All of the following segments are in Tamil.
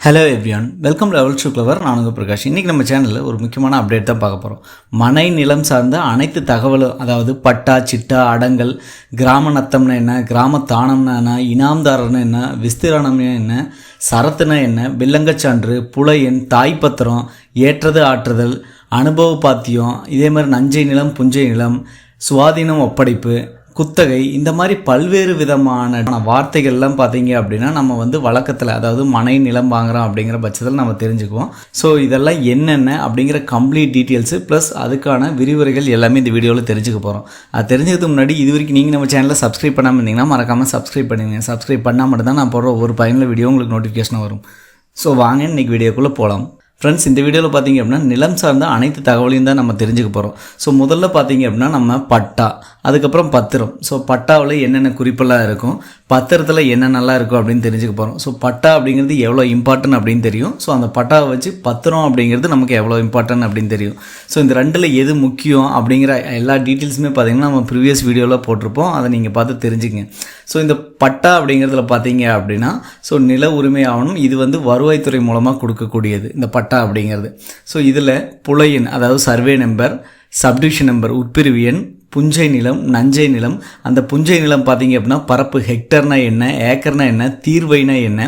Hello everyone welcome level shoe clever நான் உங்கள் பிரகாஷ். இன்றைக்கி நம்ம சேனலில் ஒரு முக்கியமான அப்டேட் தான் பார்க்க போகிறோம் மனை நிலம் சார்ந்த அனைத்து தகவலும் அதாவது பட்டா சிட்டா அடங்கல் கிராம நத்தம்னா என்ன கிராம தானம்னா என்ன இனாம்தாரர்னு என்ன விஸ்திரணம்னா என்ன சரத்துனா என்ன வில்லங்கச்சான்று புலையன் தாய்ப்பத்திரம் ஏற்றது ஆற்றுதல் அனுபவ பாத்தியம் இதே மாதிரி நஞ்சை நிலம் புஞ்சை நிலம் சுவாதீனம் ஒப்படைப்பு குத்தகை இந்த மாதிரி பல்வேறு விதமான வார்த்தைகள்லாம் பார்த்தீங்க அப்படின்னா நம்ம வந்து வழக்கத்தில் அதாவது மனை நிலம் வாங்குறோம் அப்படிங்கிற பட்சத்தில் நம்ம தெரிஞ்சுக்குவோம். ஸோ இதெல்லாம் என்னென்ன அப்படிங்கிற கம்ப்ளீட் டீட்டெயில்ஸு ப்ளஸ் அதுக்கான விரிவுரைகள் எல்லாமே இந்த வீடியோவில் தெரிஞ்சுக்க போகிறோம் அது தெரிஞ்சதுக்கு முன்னாடி இது வரைக்கும் நீங்கள் நம்ம சேனலில் சப்ஸ்கிரைப் பண்ணாமல் இருந்தீங்கன்னா மறக்காமல் சப்ஸ்கிரைப் பண்ணுங்க சப்ஸ்கிரைப் பண்ணால் மட்டும் தான் நான் போடுற ஒரு பயனில் வீடியோ உங்களுக்கு நோட்டிஃபிகேஷன் வரும். ஸோ வாங்க இன்றைக்கி வீடியோக்குள்ளே போகலாம் ஃப்ரெண்ட்ஸ் இந்த வீடியோவில் பார்த்தீங்க அப்படின்னா நிலம் சார்ந்த அனைத்து தகவலையும் தான் நம்ம தெரிஞ்சுக்க போகிறோம் ஸோ முதல்ல பார்த்தீங்க அப்படின்னா நம்ம பட்டா அதுக்கப்புறம் பத்திரம். ஸோ பட்டாவில் என்னென்ன குறிப்பெல்லாம் இருக்கும் பத்திரத்தில் என்னென்னலாம் இருக்கும் அப்படின்னு தெரிஞ்சுக்க போகிறோம் ஸோ பட்டா அப்படிங்கிறது எவ்வளோ இம்பார்ட்டன்ட் அப்படின்னு தெரியும். ஸோ அந்த பட்டாவை வச்சு பத்திரம் அப்படிங்கிறது நமக்கு எவ்வளோ இம்பார்ட்டன்ட் அப்படின்னு தெரியும். ஸோ இந்த ரெண்டில் எது முக்கியம் அப்படிங்கிற எல்லா டீட்டெயில்ஸுமே பார்த்தீங்கன்னா நம்ம ப்ரீவியஸ் வீடியோவில் போட்டிருப்போம். அதை நீங்கள் பார்த்து தெரிஞ்சுக்கங்க. ஸோ இந்த பட்டா அப்படிங்கிறதுல பார்த்தீங்க அப்படின்னா ஸோ நில உரிமை ஆவணம். இது வந்து வருவாய்த்துறை மூலமாக கொடுக்கக்கூடியது இந்த பட்டா அப்படிங்கிறது. ஸோ இதில் புலையன் அதாவது சர்வே நம்பர் சப்டிவிஷன் நம்பர் உட்பிரிவு எண் புஞ்சை நிலம் நஞ்சை நிலம். அந்த புஞ்சை நிலம் பார்த்தீங்க அப்படின்னா பரப்பு ஹெக்டர்னா என்ன ஏக்கர்னா என்ன தீர்வைனா என்ன.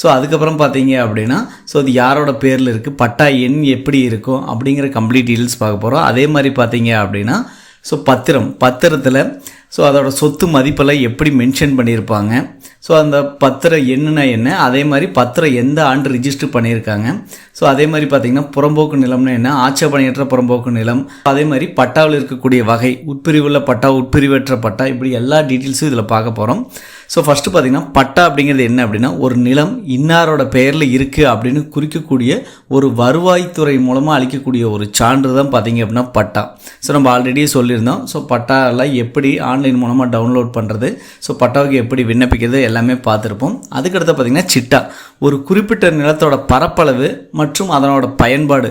ஸோ அதுக்கப்புறம் பார்த்தீங்க அப்படின்னா ஸோ அது யாரோட பேரில் இருக்குது பட்டா எண் எப்படி இருக்கும் அப்படிங்கிற கம்ப்ளீட் டீட்டெயில்ஸ் பார்க்க போகிறோம் அதே மாதிரி பார்த்தீங்க அப்படின்னா ஸோ பத்திரம் பத்திரத்தில் ஸோ அதோட சொத்து மதிப்பெல்லாம் எப்படி மென்ஷன் பண்ணியிருப்பாங்க? ஸோ அந்த பத்திரம் என்னன்னா என்ன? அதே மாதிரி பத்திரம் எந்த ஆண்டு ரிஜிஸ்டர் பண்ணியிருக்காங்க? ஸோ அதே மாதிரி பார்த்தீங்கன்னா புறம்போக்கு நிலம்னா என்ன? ஆட்சேபணையற்ற புறம்போக்கு நிலம். அதே மாதிரி பட்டாவில் இருக்கக்கூடிய வகை உட்பிரிவுள்ள பட்டா உட்பிரிவற்ற பட்டா இப்படி எல்லா டீட்டெயில்ஸும் இதில் பார்க்க போகிறோம் ஸோ ஃபஸ்ட்டு பார்த்தீங்கன்னா பட்டா அப்படிங்கிறது என்ன அப்படின்னா ஒரு நிலம் இன்னாரோட பெயரில் இருக்குது அப்படின்னு குறிக்கக்கூடிய ஒரு வருவாய்த்துறை மூலமாக அளிக்கக்கூடிய ஒரு சான்று தான் பார்த்தீங்க அப்படின்னா பட்டா. ஸோ நம்ம ஆல்ரெடி சொல்லியிருந்தோம். ஸோ பட்டாலாம் எப்படி ஆன்லைன் மூலமாக டவுன்லோட் பண்ணுறது ஸோ பட்டாவுக்கு எப்படி விண்ணப்பிக்கிறது எல்லாமே பார்த்துருப்போம். அதுக்கடுத்து பார்த்திங்கன்னா சிட்டா. ஒரு குறிப்பிட்ட நிலத்தோட பரப்பளவு மற்றும் அதனோட பயன்பாடு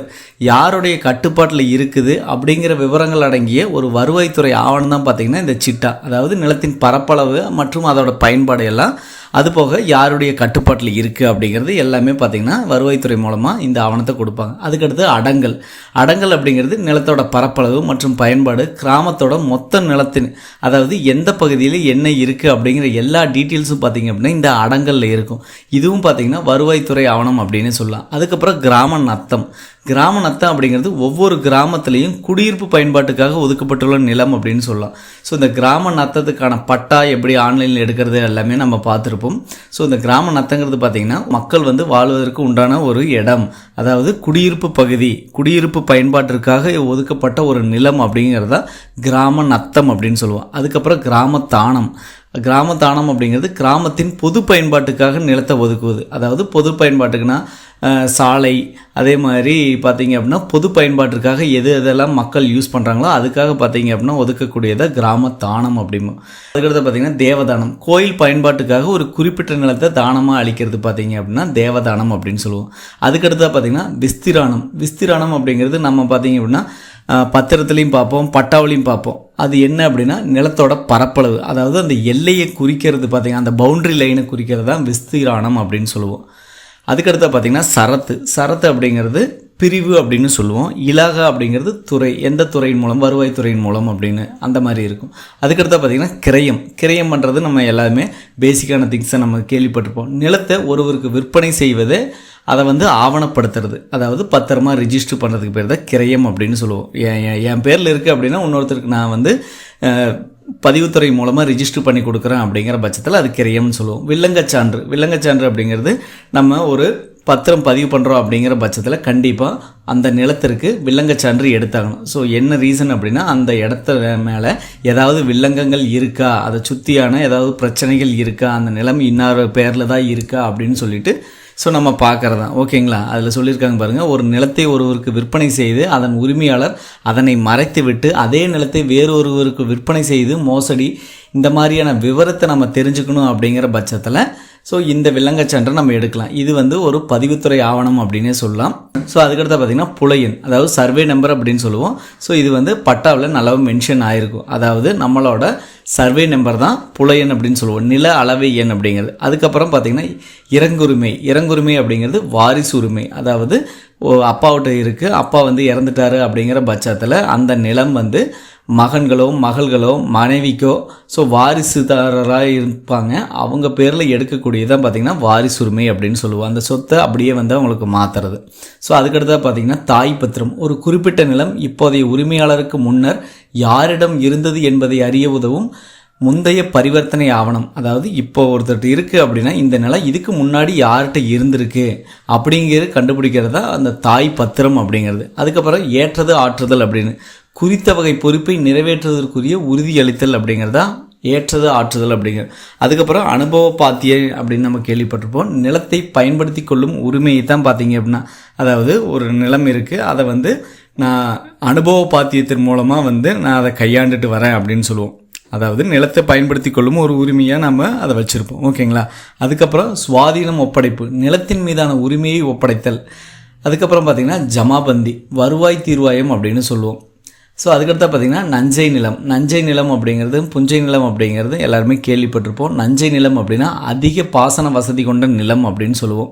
யாருடைய கட்டுப்பாட்டில் இருக்குது அப்படிங்கிற விவரங்கள் அடங்கிய ஒரு வருவாய்த்துறை ஆவணம் தான் பார்த்திங்கன்னா இந்த சிட்டா. அதாவது நிலத்தின் பரப்பளவு மற்றும் அதோட பயன்பாடு எல்லாம் அது போக யாருடைய கட்டுப்பாட்டில் இருக்குது அப்படிங்கிறது எல்லாமே பார்த்திங்கன்னா வருவாய்த்துறை மூலமாக இந்த ஆவணத்தை கொடுப்பாங்க. அதுக்கடுத்து அடங்கல். அடங்கல் அப்படிங்கிறது நிலத்தோட பரப்பளவு மற்றும் பயன்பாடு கிராமத்தோட மொத்த நிலத்தின் அதாவது எந்த பகுதியில் என்ன இருக்குது அப்படிங்கிற எல்லா டீட்டெயில்ஸும் பார்த்திங்க அப்படின்னா இந்த அடங்கலில் இருக்கும். இதுவும் பார்த்திங்கன்னா வருவாய்த்துறை ஆவணம் அப்படின்னு சொல்லலாம். அதுக்கப்புறம் கிராம நத்தம். கிராம நத்தம் அப்படிங்கிறது ஒவ்வொரு கிராமத்துலேயும் குடியிருப்பு பயன்பாட்டுக்காக ஒதுக்கப்பட்டுள்ள நிலம் அப்படின்னு சொல்லலாம். ஸோ இந்த கிராம நத்தத்துக்கான பட்டா எப்படி ஆன்லைனில் எடுக்கிறது எல்லாமே நம்ம பார்த்துருப்போம். ஸோ இந்த கிராம நத்தங்கிறது பார்த்திங்கன்னா மக்கள் வந்து வாழ்வதற்கு உண்டான ஒரு இடம். அதாவது குடியிருப்பு பகுதி குடியிருப்பு பயன்பாட்டிற்காக ஒதுக்கப்பட்ட ஒரு நிலம் அப்படிங்கிறது தான் கிராம நத்தம் அப்படின்னு சொல்லுவோம். அதுக்கப்புறம் கிராம தானம். கிராம தானம் அப்படிங்கிறது கிராமத்தின் பொது பயன்பாட்டுக்காக நிலத்தை ஒதுக்குவது. அதாவது பொது பயன்பாட்டுக்குன்னா சாலை அதே மாதிரி பார்த்திங்க அப்படின்னா பொது பயன்பாட்டிற்காக எது எதெல்லாம் மக்கள் யூஸ் பண்ணுறாங்களோ அதுக்காக பார்த்தீங்க அப்படின்னா ஒதுக்கக்கூடியதை கிராம தானம் அப்படிமோ அதுக்கடுத்து பார்த்தீங்கன்னா தேவதானம். கோயில் பயன்பாட்டுக்காக ஒரு குறிப்பிட்ட நிலத்தை தானமாக அளிக்கிறது பார்த்தீங்க அப்படின்னா தேவதானம் அப்படின்னு சொல்லுவோம். அதுக்கடுத்து பார்த்தீங்கன்னா விஸ்திரானம் விஸ்திரானம் அப்படிங்கிறது நம்ம பார்த்தீங்க அப்படின்னா பத்திரத்துலையும் பார்ப்போம் பட்டாவிலையும் பார்ப்போம். அது என்ன அப்படின்னா நிலத்தோட பரப்பளவு. அதாவது அந்த எல்லையை குறிக்கிறது பார்த்திங்கன்னா அந்த பவுண்ட்ரி லைனை குறிக்கிறது தான் விஸ்திரானம் அப்படின்னு சொல்லுவோம். அதுக்கடுத்து பார்த்திங்கன்னா சரத்து. சரத்து அப்படிங்கிறது பிரிவு அப்படின்னு சொல்லுவோம். இலாகா அப்படிங்கிறது துறை. எந்த துறையின் மூலம்? வருவாய்த்துறையின் மூலம் அப்படின்னு அந்த மாதிரி இருக்கும். அதுக்கடுத்து பார்த்திங்கன்னா கிரயம். கிரயம் பண்ணுறது நம்ம எல்லாருமே பேசிக்கான திங்ஸை நம்ம கேள்விப்பட்டிருப்போம். நிலத்தை ஒருவருக்கு விற்பனை செய்வது அதை வந்து ஆவணப்படுத்துறது. அதாவது பத்திரமா ரிஜிஸ்டர் பண்ணுறதுக்கு பேர் தான் கிரயம் அப்படின்னு சொல்லுவோம். என் என் பேரில் இருக்குது அப்படின்னா இன்னொருத்தருக்கு நான் வந்து பதிவுத்துறை மூலமாக ரிஜிஸ்டர் பண்ணி கொடுக்குறேன் அப்படிங்கிற பட்சத்தில் அது கிரயம்னு சொல்லுவோம். வில்லங்கச்சான்று. வில்லங்கச்சான்று அப்படிங்கிறது நம்ம ஒரு பத்திரம் பதிவு பண்ணுறோம் அப்படிங்கிற பட்சத்தில் கண்டிப்பாக அந்த நிலத்திற்கு வில்லங்கச்சான்று எடுத்தாகணும். ஸோ என்ன ரீசன் அப்படின்னா அந்த இடத்த மேலே ஏதாவது வில்லங்கங்கள் இருக்கா? அதை சுற்றியான ஏதாவது பிரச்சனைகள் இருக்கா? அந்த நிலம் இன்னார் பேரில் தான் இருக்கா? அப்படின்னு சொல்லிட்டு ஸோ நம்ம பார்க்குறது. தான் ஓகேங்களா? அதில் சொல்லியிருக்காங்க பாருங்கள் ஒரு நிலத்தை ஒருவருக்கு விற்பனை செய்து அதன் உரிமையாளர் அதனை மறைத்து விட்டு அதே நிலத்தை வேறொருவருக்கு விற்பனை செய்து மோசடி இந்த மாதிரியான விவரத்தை நம்ம தெரிஞ்சுக்கணும் அப்படிங்கிற பட்சத்தில் ஸோ இந்த வில்லங்கச்சான்றை நம்ம எடுக்கலாம். இது வந்து ஒரு பதிவுத்துறை ஆவணம் அப்படின்னே சொல்லலாம். ஸோ அதுக்கடுத்து பார்த்தீங்கன்னா புலையன் அதாவது சர்வே நம்பர் அப்படின்னு சொல்லுவோம். ஸோ இது வந்து பட்டாவில் நல்லா மென்ஷன் ஆயிருக்கும். அதாவது நம்மளோட சர்வே நம்பர் தான் புலையன் அப்படின்னு சொல்லுவோம். நில அளவை எண் அப்படிங்கிறது. அதுக்கப்புறம் பார்த்தீங்கன்னா இறங்குரிமை இறங்குரிமை அப்படிங்கிறது வாரிசு உரிமை. அதாவது ஓ அப்பாவிட்ட இருக்குது அப்பா வந்து இறந்துட்டாரு அப்படிங்கிற பட்சத்தில் அந்த நிலம் வந்து மகன்களோ மகள்களோ மனைவிக்கோ ஸோ வாரிசுதாரராக இருப்பாங்க. அவங்க பேரில் எடுக்கக்கூடியதான் பார்த்திங்கன்னா வாரிசுரிமை அப்படின்னு சொல்லுவோம். அந்த சொத்தை அப்படியே வந்து அவங்களுக்கு மாற்றுறது ஸோ அதுக்கடுத்தா பார்த்திங்கன்னா தாய் பத்திரம். ஒரு குறிப்பிட்ட நிலம் இப்போதைய உரிமையாளருக்கு முன்னர் யாரிடம் இருந்தது என்பதை அறிய உதவும் முந்தைய பரிவர்த்தனை ஆவணம். அதாவது இப்போ ஒருத்தர்கிட்ட இருக்குது அப்படின்னா இந்த நிலம் இதுக்கு முன்னாடி யார்கிட்ட இருந்திருக்கு அப்படிங்கிறது கண்டுபிடிக்கிறது தான் அந்த தாய் பத்திரம் அப்படிங்கிறது. அதுக்கப்புறம் ஏற்றது ஆற்றுதல் அப்படின்னு. குறித்த வகை பொறுப்பை நிறைவேற்றுவதற்குரிய உறுதியளித்தல் அப்படிங்கிறதா ஏற்றது ஆற்றுதல் அப்படிங்கிற அதுக்கப்புறம் அனுபவ பாத்திய அப்படின்னு நம்ம கேள்விப்பட்டிருப்போம். நிலத்தை பயன்படுத்தி கொள்ளும் உரிமையை தான் பார்த்தீங்க அப்படின்னா அதாவது ஒரு நிலம் இருக்குது அதை வந்து நான் அனுபவ பாத்தியத்தின் மூலமாக வந்து நான் அதை கையாண்டுட்டு வரேன் அப்படின்னு சொல்லுவோம். அதாவது நிலத்தை பயன்படுத்தி கொள்ளும் ஒரு உரிமையாக நம்ம அதை வச்சுருப்போம். ஓகேங்களா? அதுக்கப்புறம் சுவாதீனம் ஒப்படைப்பு நிலத்தின் மீதான உரிமையை ஒப்படைத்தல். அதுக்கப்புறம் பார்த்திங்கன்னா ஜமாபந்தி வருவாய் தீர்வாயம் அப்படின்னு சொல்லுவோம். ஸோ அதுக்கடுத்து பார்த்திங்கன்னா நஞ்சை நிலம். நஞ்சை நிலம் அப்படிங்கிறது புஞ்சை நிலம் அப்படிங்கிறது எல்லாருமே கேள்விப்பட்டிருப்போம். நஞ்சை நிலம் அப்படின்னா அதிக பாசன வசதி கொண்ட நிலம் அப்படின்னு சொல்லுவோம்.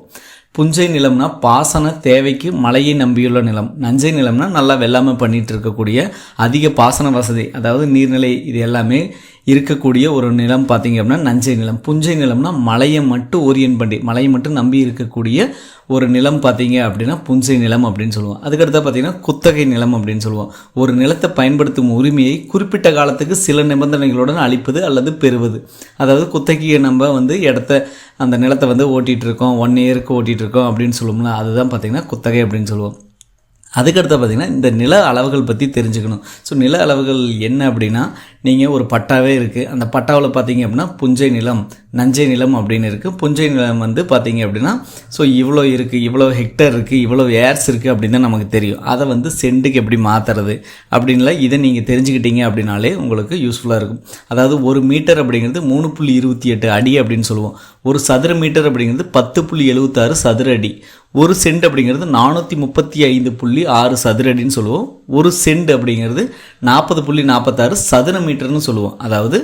புஞ்சை நிலம்னா பாசன தேவைக்கு மழையை நம்பியுள்ள நிலம். நஞ்சை நிலம்னா நல்லா வெள்ளாமை பண்ணிகிட்டு இருக்கக்கூடிய அதிக பாசன வசதி அதாவது நீர்நிலை இது எல்லாமே இருக்கக்கூடிய ஒரு நிலம் பார்த்தீங்க அப்படின்னா நஞ்சை நிலம். புஞ்சை நிலம்னா மலையை மட்டும் ஓரியன் பண்ணி மலையை மட்டும் நம்பி இருக்கக்கூடிய ஒரு நிலம் பார்த்தீங்க அப்படின்னா புஞ்சை நிலம் அப்படின்னு சொல்லுவோம். அதுக்கடுத்து பார்த்தீங்கன்னா குத்தகை நிலம் அப்படின்னு சொல்லுவோம். ஒரு நிலத்தை பயன்படுத்தும் உரிமையை குறிப்பிட்ட காலத்துக்கு சில நிபந்தனைகளுடன் அளிப்பது அல்லது பெறுவது. அதாவது குத்தகையை நம்ம வந்து இடத்த அந்த நிலத்தை வந்து ஓட்டிகிட்டு இருக்கோம் ஒன் இயருக்கு ஓட்டிகிட்டு இருக்கோம் அப்படின்னு சொல்லுவோம்ல அதுதான் பார்த்தீங்கன்னா குத்தகை அப்படின்னு சொல்லுவோம். அதுக்கடுத்து பார்த்திங்கன்னா இந்த நில அளவுகள் பற்றி தெரிஞ்சுக்கணும். ஸோ நில அளவுகள் என்ன அப்படின்னா நீங்கள் ஒரு பட்டாவே இருக்குது அந்த பட்டாவில் பார்த்தீங்க அப்படின்னா புஞ்சை நிலம். நஞ்சை நிலம் அப்படின்னு இருக்குது புஞ்சை நிலம் வந்து பார்த்தீங்க அப்படின்னா ஸோ இவ்வளோ இருக்குது இவ்வளோ ஹெக்டர் இருக்குது இவ்வளோ ஏர்ஸ் இருக்குது அப்படின்னு தான் நமக்கு தெரியும். அதை வந்து சென்ட்டுக்கு எப்படி மாற்றுறது அப்படின்லாம் இதை நீங்கள் தெரிஞ்சுக்கிட்டீங்க அப்படின்னாலே உங்களுக்கு யூஸ்ஃபுல்லாக இருக்கும். அதாவது ஒரு மீட்டர் அப்படிங்கிறது மூணு புள்ளி இருபத்தி எட்டு அடி அப்படின்னு சொல்லுவோம். ஒரு சதுர மீட்டர் அப்படிங்கிறது பத்து புள்ளி எழுபத்தாறு சதுர அடி. ஒரு சென்ட் அப்படிங்கிறது நானூற்றி முப்பத்தி ஐந்து புள்ளி ஆறு சதுர அடின்னு சொல்லுவோம். ஒரு சென்ட் அப்படிங்கிறது நாற்பது புள்ளி நாற்பத்தாறு சதுர மீட்டர்னு சொல்லுவோம். அதாவது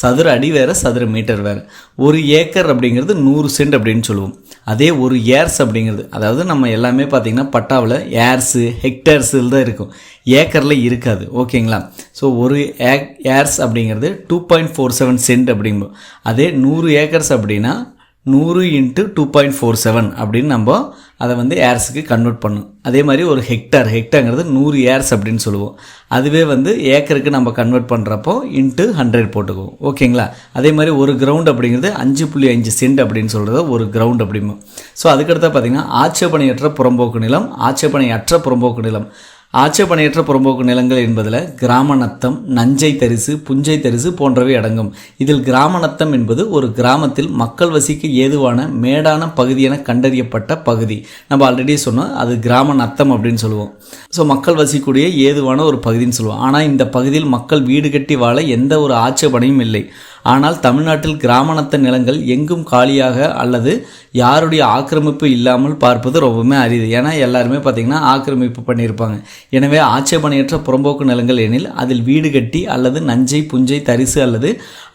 சதுர அடி வேறு சதுர மீட்டர் வேறு. ஒரு ஏக்கர் அப்படிங்கிறது நூறு சென்ட் அப்படின்னு சொல்லுவோம். அதே ஒரு ஏர்ஸ் அப்படிங்கிறது அதாவது நம்ம எல்லாமே பார்த்திங்கன்னா பட்டாவில் ஏர்ஸு ஹெக்டேர்ஸில் தான் இருக்கும். ஏக்கரில் இருக்காது ஓகேங்களா? ஸோ ஒரு ஏக் ஏர்ஸ் அப்படிங்கிறது two point four seven cent அப்படிம்போம் அதே நூறு ஏக்கர்ஸ் அப்படின்னா நூறு into two point four seven அப்படின்னு நம்ம அதை வந்து ஏர்ஸுக்கு கன்வெர்ட் பண்ணும் அதே மாதிரி ஒரு ஹெக்டார் ஹெக்டாங்கிறது நூறு ஏர்ஸ் அப்படின்னு சொல்லுவோம். அதுவே வந்து ஏக்கருக்கு நம்ம கன்வெர்ட் பண்ணுறப்போ இன்ட்டு ஹண்ட்ரட் போட்டுக்குவோம். ஓகேங்களா? அதே மாதிரி ஒரு கிரவுண்ட் அப்படிங்கிறது அஞ்சு புள்ளி அஞ்சு சென்ட் அப்படின்னு சொல்கிறது ஒரு கிரவுண்ட் அப்படிமோ ஸோ அதுக்கடுத்து பார்த்திங்கன்னா ஆட்சேபணையற்ற புறம்போக்கு நிலம் ஆட்சேபனையற்ற புறம்போக்கு நிலம். ஆட்சேபணையற்ற புறம்போக்கு நிலங்கள் என்பதில் கிராமநத்தம் நஞ்சை தரிசு புஞ்சை தரிசு போன்றவை அடங்கும். இதில் கிராமநத்தம் என்பது ஒரு கிராமத்தில் மக்கள் வசிக்க ஏதுவான மேடான பகுதி என கண்டறியப்பட்ட பகுதி. நம்ம ஆல்ரெடி சொன்னோம் அது கிராம நத்தம் அப்படின்னு சொல்லுவோம். ஸோ மக்கள் வசிக்கக்கூடிய ஏதுவான ஒரு பகுதின்னு சொல்லுவோம். ஆனால் இந்த பகுதியில் மக்கள் வீடு கட்டி வாழ எந்த ஒரு ஆட்சேபனையும் இல்லை. ஆனால் தமிழ்நாட்டில் கிராமணத்த நிலங்கள் எங்கும் காலியாக அல்லது யாருடைய ஆக்கிரமிப்பு இல்லாமல் பார்ப்பது ரொம்பவுமே அரிது. ஏன்னா எல்லாருமே பார்த்திங்கன்னா ஆக்கிரமிப்பு பண்ணியிருப்பாங்க எனவே ஆட்சேபனையற்ற புறம்போக்கு நிலங்கள் எனில் அதில் வீடு கட்டி அல்லது நஞ்சை புஞ்சை தரிசு அல்லது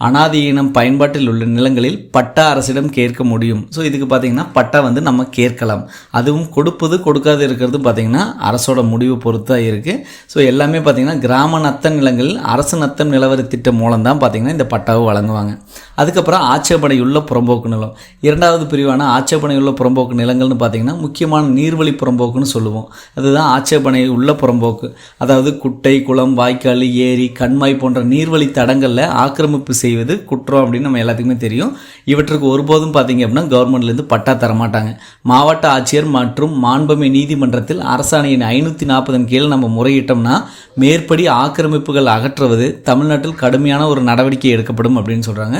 அனாதியினம் பயன்பாட்டில் உள்ள நிலங்களில் பட்டா அரசிடம் கேட்க முடியும். ஸோ இதுக்கு பார்த்திங்கன்னா பட்டா வந்து நம்ம கேட்கலாம். அதுவும் கொடுப்பது கொடுக்காது இருக்கிறது பார்த்திங்கன்னா அரசோட முடிவு பொறுத்தா இருக்குது ஸோ எல்லாமே பார்த்திங்கன்னா கிராம நத்த நிலங்களில் அரசு நத்தம் நிலவரி திட்டம் மூலம் தான் பார்த்திங்கன்னா இந்த பட்டாவை வழங்குவாங்க. அதுக்கப்புறம் ஆட்சேபனையுள்ள புறம்போக்கு நிலம். இரண்டாவது பிரிவான ஆட்சேபனையுள்ள புறம்போக்கு நிலங்கள்னு பார்த்திங்கன்னா முக்கியமான நீர்வழி புறம்போக்குன்னு சொல்லுவோம். அதுதான் ஆட்சேபனை உள்ள புறம்போக்கு. அதாவது குட்டை குளம் வாய்க்கால் ஏரி கண்மாய் போன்ற நீர்வழி தடங்களில் ஆக்கிரமிப்பு செய்வது குற்றம் அப்படின்னு நம்ம எல்லாத்துக்குமே தெரியும். இவற்றுக்கு ஒருபோதும் பார்த்தீங்க அப்படின்னா கவர்மெண்ட்லேருந்து பட்டா தரமாட்டாங்க மாவட்ட ஆட்சியர் மற்றும் மாண்பமை நீதிமன்றத்தில் அரசாணையின் ஐநூற்றி நாற்பதன் கீழ் நம்ம முறையிட்டோம்னா மேற்படி ஆக்கிரமிப்புகள் அகற்றுவது தமிழ்நாட்டில் கடுமையான ஒரு நடவடிக்கை எடுக்கப்படும் அப்படின்னு அப்படின்னு சொல்கிறாங்க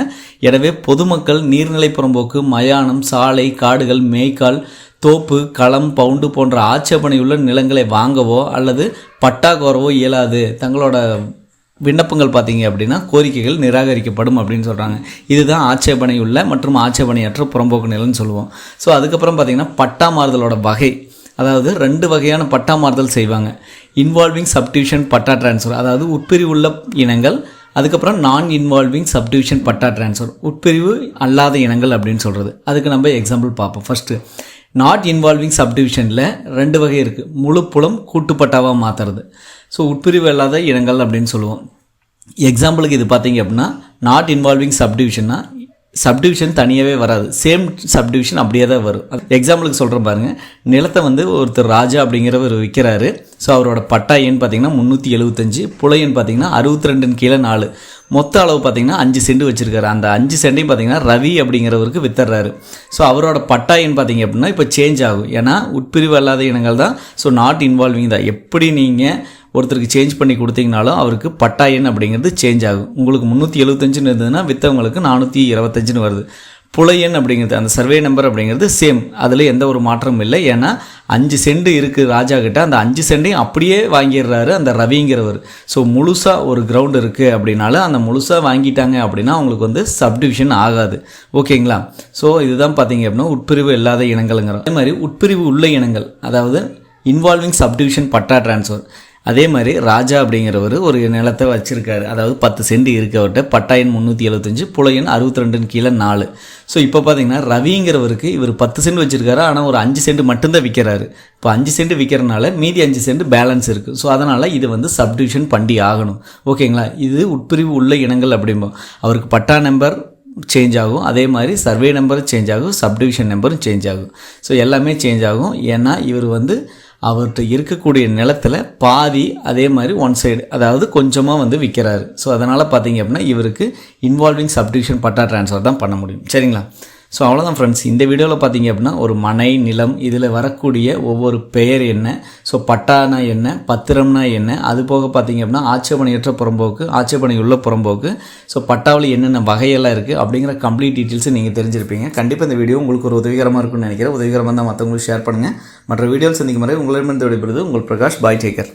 எனவே பொதுமக்கள் நீர்நிலை புறம்போக்கு மயானம் சாலை காடுகள் மேய்க்கால் தோப்பு களம் பவுண்டு போன்ற ஆட்சேபனையுள்ள நிலங்களை வாங்கவோ அல்லது பட்டா கோரவோ இயலாது. தங்களோட விண்ணப்பங்கள் பார்த்தீங்க அப்படின்னா கோரிக்கைகள் நிராகரிக்கப்படும் அப்படின்னு சொல்கிறாங்க இதுதான் ஆட்சேபனை உள்ள மற்றும் ஆட்சேபனையற்ற புறம்போக்கு நிலம்னு சொல்லுவோம். ஸோ அதுக்கப்புறம் பார்த்தீங்கன்னா பட்டா மாறுதலோட வகை. அதாவது ரெண்டு வகையான பட்டா மாறுதல் செய்வாங்க. இன்வால்விங் சப்டிவிஷன் பட்டா டிரான்ஸ்ஃபர் அதாவது உட்பிரிவுள்ள இனங்கள் அதுக்கப்புறம் நான் இன்வால்விங் சப்டிவிஷன் பட்டா டிரான்ஸ்ஃபர் உட்பிரிவு அல்லாத இனங்கள் அப்படின்னு சொல்கிறது அதுக்கு நம்ம எக்ஸாம்பிள் பார்ப்போம். ஃபஸ்ட்டு நாட் இன்வால்விங் சப்டிவிஷனில் ரெண்டு வகை இருக்குது முழு புலம் கூட்டுப்பட்டாவாக மாற்றுறது ஸோ உட்பிரிவு இல்லாத இனங்கள் அப்படின்னு சொல்லுவோம். எக்ஸாம்பிளுக்கு இது பார்த்தீங்க அப்படின்னா நாட் இன்வால்விங் சப்டிவிஷன்னா சப்டிவிஷன் தனியாகவே வராது. சேம் சப்டிவிஷன் அப்படியே தான் வரும். எக்ஸாம்பிளுக்கு சொல்கிறேன் பாருங்கள் நிலத்தை வந்து ஒருத்தர் ராஜா அப்படிங்கிறவர் விற்கிறாரு ஸோ அவரோட பட்டாயின்னு பார்த்தீங்கன்னா முந்நூற்றி எழுபத்தஞ்சு புலையன்னு பார்த்தீங்கன்னா அறுபத்தி ரெண்டுன்னு கீழே நாலு. மொத்த அளவு பார்த்தீங்கன்னா அஞ்சு செண்டு வச்சுருக்காரு. அந்த அஞ்சு செண்டையும் பார்த்திங்கன்னா ரவி அப்படிங்கிறவருக்கு வித்துறாரு. ஸோ அவரோட பட்டாயின்னு பார்த்திங்க பார்த்தீங்க அப்படின்னா இப்போ சேஞ்ச் ஆகும். ஏன்னா உட்பிரிவு அல்லாத இனங்கள் தான். ஸோ நாட் இன்வால்விங் தான். எப்படி நீங்கள் ஒருத்தருக்கு சேஞ்ச் பண்ணி கொடுத்தீங்கனாலும் அவருக்கு பட்டாயன் அப்படிங்கிறது சேஞ்ச் ஆகும். உங்களுக்கு முந்நூற்றி எழுபத்தஞ்சுன்னு இருந்ததுன்னா விற்றவங்களுக்கு நானூற்றி இருபத்தஞ்சுன்னு வருது. புலையன் அப்படிங்கிறது அந்த சர்வே நம்பர் அப்படிங்கிறது சேம் அதில் எந்த ஒரு மாற்றமும் இல்லை. ஏன்னா அஞ்சு சென்ட் இருக்குது ராஜா கிட்ட. அந்த அஞ்சு சென்டையும் அப்படியே வாங்கிடுறாரு அந்த ரவிங்கிறவர். ஸோ முழுசாக ஒரு கிரவுண்ட் இருக்குது அப்படின்னாலும் அந்த முழுசாக வாங்கிட்டாங்க அப்படின்னா அவங்களுக்கு வந்து சப்டிவிஷன் ஆகாது. ஓகேங்களா? ஸோ இதுதான் பார்த்தீங்க அப்படின்னா உட்பிரிவு இல்லாத இனங்கள்ங்கிறோம் அதே மாதிரி உட்பிரிவு உள்ள இனங்கள் அதாவது இன்வால்விங் சப்டிவிஷன் பட்டா டிரான்ஸ்ஃபர் அதே மாதிரி ராஜா அப்படிங்கிறவர் ஒரு நிலத்தை வச்சுருக்காரு. அதாவது பத்து சென்ட் இருக்கவர்கிட்ட பட்டாயன் முந்நூற்றி எழுபத்தஞ்சு புலையன் அறுபத்தி ரெண்டுன்னு கீழே நாலு. ஸோ இப்போ பார்த்தீங்கன்னா ரவிங்கிறவருக்கு இவர் பத்து சென்ட் வச்சுருக்காரு. ஆனால் ஒரு அஞ்சு சென்ட் மட்டும்தான் விற்கிறாரு இப்போ அஞ்சு சென்ட் விற்கிறனால மீதி அஞ்சு சென்ட் பேலன்ஸ் இருக்குது ஸோ அதனால் இது வந்து சப்டிவிஷன் பண்ணி ஆகணும். ஓகேங்களா இது உட்பிரிவு உள்ள இனங்கள் அப்படிம்போம். அவருக்கு பட்டா நம்பர் சேஞ்ச் ஆகும். அதே மாதிரி சர்வே நம்பரும் சேஞ்ச் ஆகும். சப்டிவிஷன் நம்பரும் சேஞ்ச் ஆகும். ஸோ எல்லாமே சேஞ்ச் ஆகும். ஏன்னா இவர் வந்து அவர்கிட்ட இருக்கக்கூடிய நிலத்தில் பாதி அதே மாதிரி ஒன் சைடு அதாவது கொஞ்சமாக வந்து விற்கிறாரு ஸோ அதனால் பார்த்தீங்க அப்படின்னா இவருக்கு இன்வால்விங் சப்டிவிஷன் பட்டா ட்ரான்ஸ்ஃபர் தான் பண்ண முடியும். சரிங்களா? ஸோ அவ்வளோதான் ஃப்ரெண்ட்ஸ் இந்த வீடியோவில் பார்த்தீங்க அப்படின்னா ஒரு மனை நிலம் இதில் வரக்கூடிய ஒவ்வொரு பெயர் என்ன? ஸோ பட்டானா என்ன? பத்திரம்னா என்ன? அது போக பார்த்தீங்க அப்படின்னா ஆட்சேபனையற்ற புறம்போக்கு ஆட்சேபனை உள்ள புறம்போக்கு. ஸோ பட்டாவில் என்னென்ன வகையெல்லாம் இருக்குது அப்படிங்கிற கம்ப்ளீட் டீட்டெயில்ஸை நீங்கள் தெரிஞ்சிருப்பீங்க. கண்டிப்பாக இந்த வீடியோ உங்களுக்கு ஒரு உதவிகரமாக இருக்கும்னு நினைக்கிறேன். உதவிகரமாக தான் மற்றவங்களுக்கு ஷேர் பண்ணுங்கள் மற்ற வீடியோவில் சந்திக்கும் முறை உங்களிடமிருந்து விடைபெறுது உங்கள் பிரகாஷ் பாய் டேக்கர்